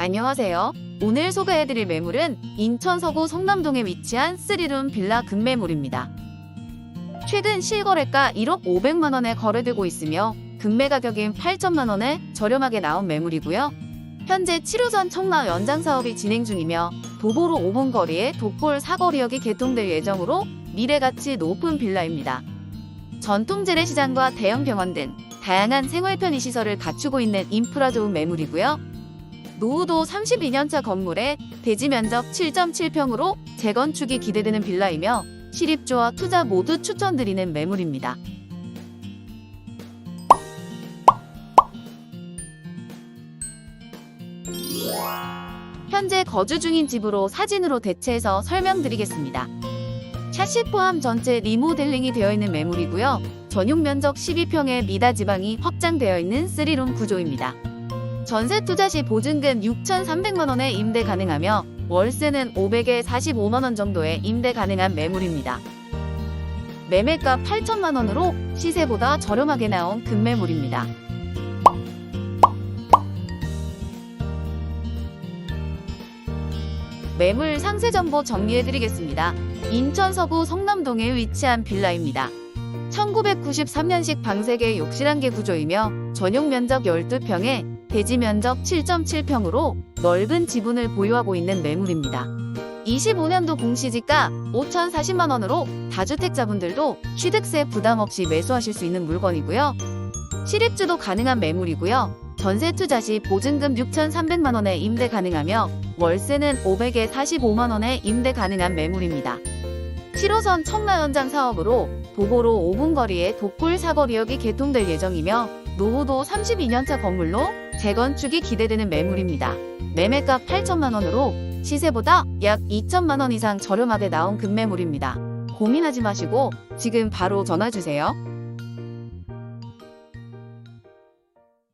안녕하세요. 오늘 소개해드릴 매물은 인천 서구 성남동에 위치한 3룸 빌라 급매물입니다. 최근 실거래가 1억 500만 원에 거래되고 있으며 급매 가격인 8천만 원에 저렴하게 나온 매물이고요. 현재 7호선 청라 연장 사업이 진행 중이며 도보로 5분 거리에 독골 사거리역이 개통될 예정으로 미래 가치 높은 빌라입니다. 전통 재래시장과 대형 병원 등 다양한 생활 편의 시설을 갖추고 있는 인프라 좋은 매물이고요. 노후도 32년차 건물에 대지 면적 7.7평으로 재건축이 기대되는 빌라이며 실입주와 투자 모두 추천드리는 매물입니다. 현재 거주 중인 집으로 사진으로 대체해서 설명드리겠습니다. 샤시 포함 전체 리모델링이 되어 있는 매물이고요. 전용 면적 12평의 미다 지방이 확장되어 있는 3룸 구조입니다. 전세 투자 시 보증금 6,300만 원에 임대 가능하며 월세는 500에 45만 원 정도에 임대 가능한 매물입니다. 매매가 8천만 원으로 시세보다 저렴하게 나온 급매물입니다. 매물 상세 정보 정리해드리겠습니다. 인천 서구 성남동에 위치한 빌라입니다. 1993년식 방 3개 욕실 1개 구조이며 전용 면적 12평에 대지 면적 7.7평으로 넓은 지분을 보유하고 있는 매물입니다. 25년도 공시지가 5,040만 원으로 다주택자분들도 취득세 부담 없이 매수하실 수 있는 물건이고요. 실입주도 가능한 매물이고요. 전세 투자 시 보증금 6,300만 원에 임대 가능하며 월세는 500에 45만 원에 임대 가능한 매물입니다. 7호선 청라 연장 사업으로 도보로 5분 거리에 독골 사거리역이 개통될 예정이며 노후도 32년차 건물로 재건축이 기대되는 매물입니다. 매매가 8천만 원으로 시세보다 약 2천만 원 이상 저렴하게 나온 급매물입니다. 고민하지 마시고 지금 바로 전화 주세요.